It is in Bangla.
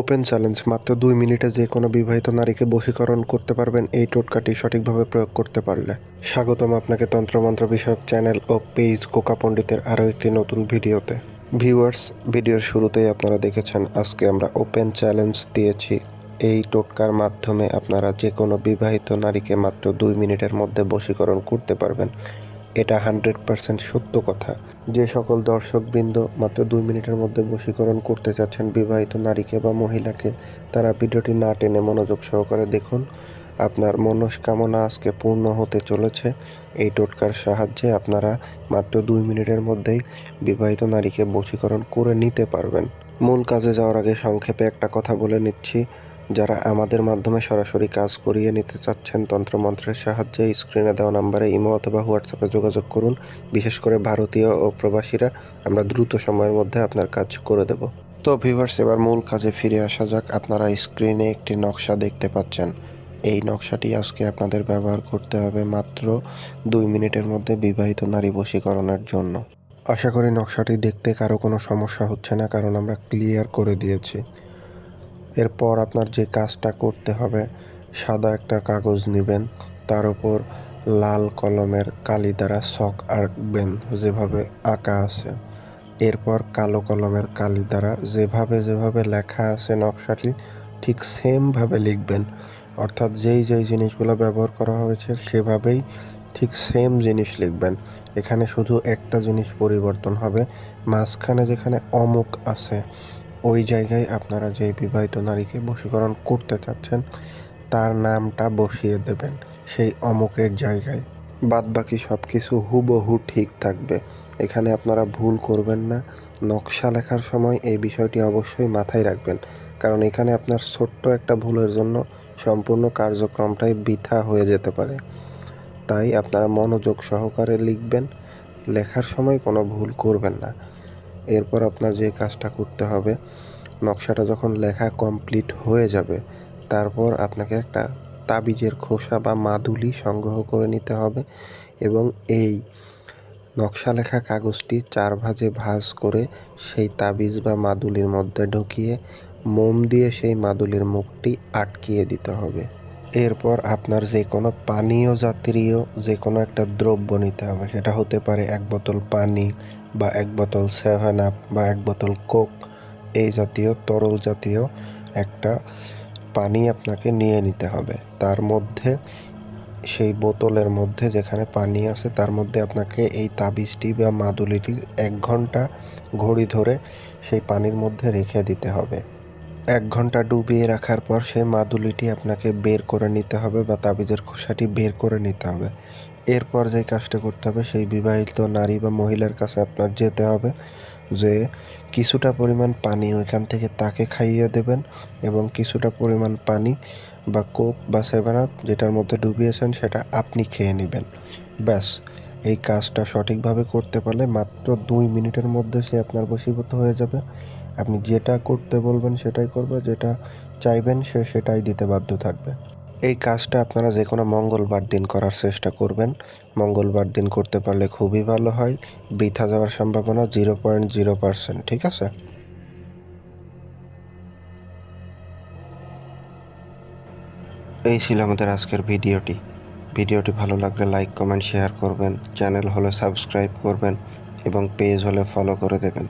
ওপেন চ্যালেঞ্জ মাত্র দুই মিনিটে যে কোনো বিবাহিত নারীকে বশীকরণ করতে পারবেন, এই টোটকাটি সঠিকভাবে প্রয়োগ করতে পারলে। স্বাগতম আপনাকে তন্ত্রমন্ত্র বিষয়ক চ্যানেল ও পেজ কোকা পণ্ডিতের আরও একটি নতুন ভিডিওতে। ভিউয়ার্স, ভিডিওর শুরুতেই আপনারা দেখেছেন, আজকে আমরা ওপেন চ্যালেঞ্জ দিয়েছি। এই টোটকার মাধ্যমে আপনারা যে কোনো বিবাহিত নারীকে মাত্র দুই মিনিটের মধ্যে বশীকরণ করতে পারবেন। এটা হান্ড্রেড পার্সেন্ট সত্য কথা। যে সকল দর্শকবৃন্দ মাত্র দুই মিনিটের মধ্যে বশীকরণ করতে চাচ্ছেন বিবাহিত নারীকে বা মহিলাকে, তারা ভিডিওটি না টেনে মনোযোগ সহকারে দেখুন। আপনার মনস্কামনা আজকে পূর্ণ হতে চলেছে। এই টোটকার সাহায্যে আপনারা মাত্র দুই মিনিটের মধ্যেই বিবাহিত নারীকে বশীকরণ করে নিতে পারবেন। মূল কাজে যাওয়ার আগে সংক্ষেপে একটা কথা বলে নিচ্ছি। যারা আমাদের মাধ্যমে সরাসরি কাজ করিয়ে নিতে চাচ্ছেন, তন্ত্রমন্ত্রের সাহায্যে স্ক্রিনে দেওয়া নাম্বারে ইমো অথবা হোয়াটসঅ্যাপে যোগাযোগ করুন। বিশেষ করে ভারতীয় ও প্রবাসীরা, আমরা দ্রুত সময়ের মধ্যে আপনার কাজ করে দেব। তো ভিউয়ার্স, এবার মূল কাজে ফিরে আসা যাক। আপনারা স্ক্রিনে একটি নকশা দেখতে পাচ্ছেন। এই নকশাটি আজকে আপনাদের ব্যবহার করতে হবে মাত্র দুই মিনিটের মধ্যে বিবাহিত নারী বশীকরণের জন্য। আশা করি নকশাটি দেখতে কারও কোনো সমস্যা হচ্ছে না, কারণ আমরা ক্লিয়ার করে দিয়েছি। এরপর আপনার যে কাজটা করতে হবে, সাদা একটা কাগজ নেবেন, তার উপর লাল কলমের কালি দ্বারা শখ আঁকবেন যেভাবে আঁকা আছে। এরপর কালো কলমের কালি দ্বারা যেভাবে যেভাবে লেখা আছে নকশাটি, ঠিক সেমভাবে লিখবেন। অর্থাৎ যেই যেই জিনিসগুলো ব্যবহার করা হয়েছে, সেভাবেই ঠিক সেম জিনিস লিখবেন। এখানে শুধু একটা জিনিস পরিবর্তন হবে, মাঝখানে যেখানে অমুক আছে ওই জায়গায় আপনারা যে বিবাহিত নারীকে বশীকরণ করতে চাচ্ছেন, তার নামটা বসিয়ে দেবেন সেই অমুকের জায়গায়। বাদ বাকি সব কিছু হুবহু ঠিক থাকবে। এখানে আপনারা ভুল করবেন না। নকশা লেখার সময় এই বিষয়টি অবশ্যই মাথায় রাখবেন, কারণ এখানে আপনার ছোট্ট একটা ভুলের জন্য সম্পূর্ণ কার্যক্রমটাই বৃথা হয়ে যেতে পারে। তাই আপনারা মনোযোগ সহকারে লিখবেন। লেখার সময় কোনো ভুল করবেন না। এরপর আপনার যে কাজটা করতে হবে, নকশাটা যখন লেখা কমপ্লিট হয়ে যাবে, তারপর আপনাকে একটা তাবিজের খোসা বা মাদুলি সংগ্রহ করে নিতে হবে এবং এই নকশা লেখা কাগজটি চার ভাঁজে ভাঁজ করে সেই তাবিজ বা মাদুলির মধ্যে ঢুকিয়ে মোম দিয়ে সেই মাদুলির মুখটি আটকিয়ে দিতে হবে। এরপর আপনার যে কোনো পানীয় জাতীয় যে কোনো একটা দ্রব্য নিতে হবে। সেটা হতে পারে এক বোতল পানি বা এক বোতল সেভেন আপ বা এক বোতল কোক এই জাতীয়, তরল জাতীয় একটা পানি আপনাকে নিয়ে নিতে হবে। তার মধ্যে, সেই বোতলের মধ্যে যেখানে পানি আছে, তার মধ্যে আপনাকে এই তাবিজটি বা মাদুলিটি এক ঘণ্টা ঘড়ি ধরে সেই পানির মধ্যে রেখে দিতে হবে। এক ঘণ্টা ডুবিয়ে রাখার পর সেই মাদুলিটি আপনাকে বের করে নিতে হবে বা তাবিজের খোসাটি বের করে নিতে হবে। এরপর যে কাজটা করতে হবে, সেই বিবাহিত নারী বা মহিলার কাছে আপনার যেতে হবে যে কিছুটা পরিমাণ পানি ওইখান থেকে তাকে খাইয়ে দেবেন এবং কিছুটা পরিমাণ পানি বা কোক বা সেভেন আপ যেটার মধ্যে ডুবিয়েছেন সেটা আপনি খেয়ে নেবেন। ব্যাস। এই কাজটা সঠিকভাবে করতে পারলে মাত্র দুই মিনিটের মধ্যে সে আপনার বশীভূত হয়ে যাবে। আপনি যেটা করতে বলবেন সেটাই করবে, যেটা চাইবেন সে সেটাই দিতে বাধ্য থাকবে। এই কাজটা আপনারা যে কোনো মঙ্গলবার দিন করার চেষ্টা করবেন। মঙ্গলবার দিন করতে পারলে খুবই ভালো হয়। বৃথা যাওয়ার সম্ভাবনা জিরো পয়েন্ট জিরো পার্সেন্ট, ঠিক আছে? এই ছিল আমাদের আজকের ভিডিওটি। ভিডিওটি ভালো লাগলে লাইক, কমেন্ট, শেয়ার করবেন। চ্যানেল হলে সাবস্ক্রাইব করবেন এবং পেজ হলে ফলো করে দেবেন।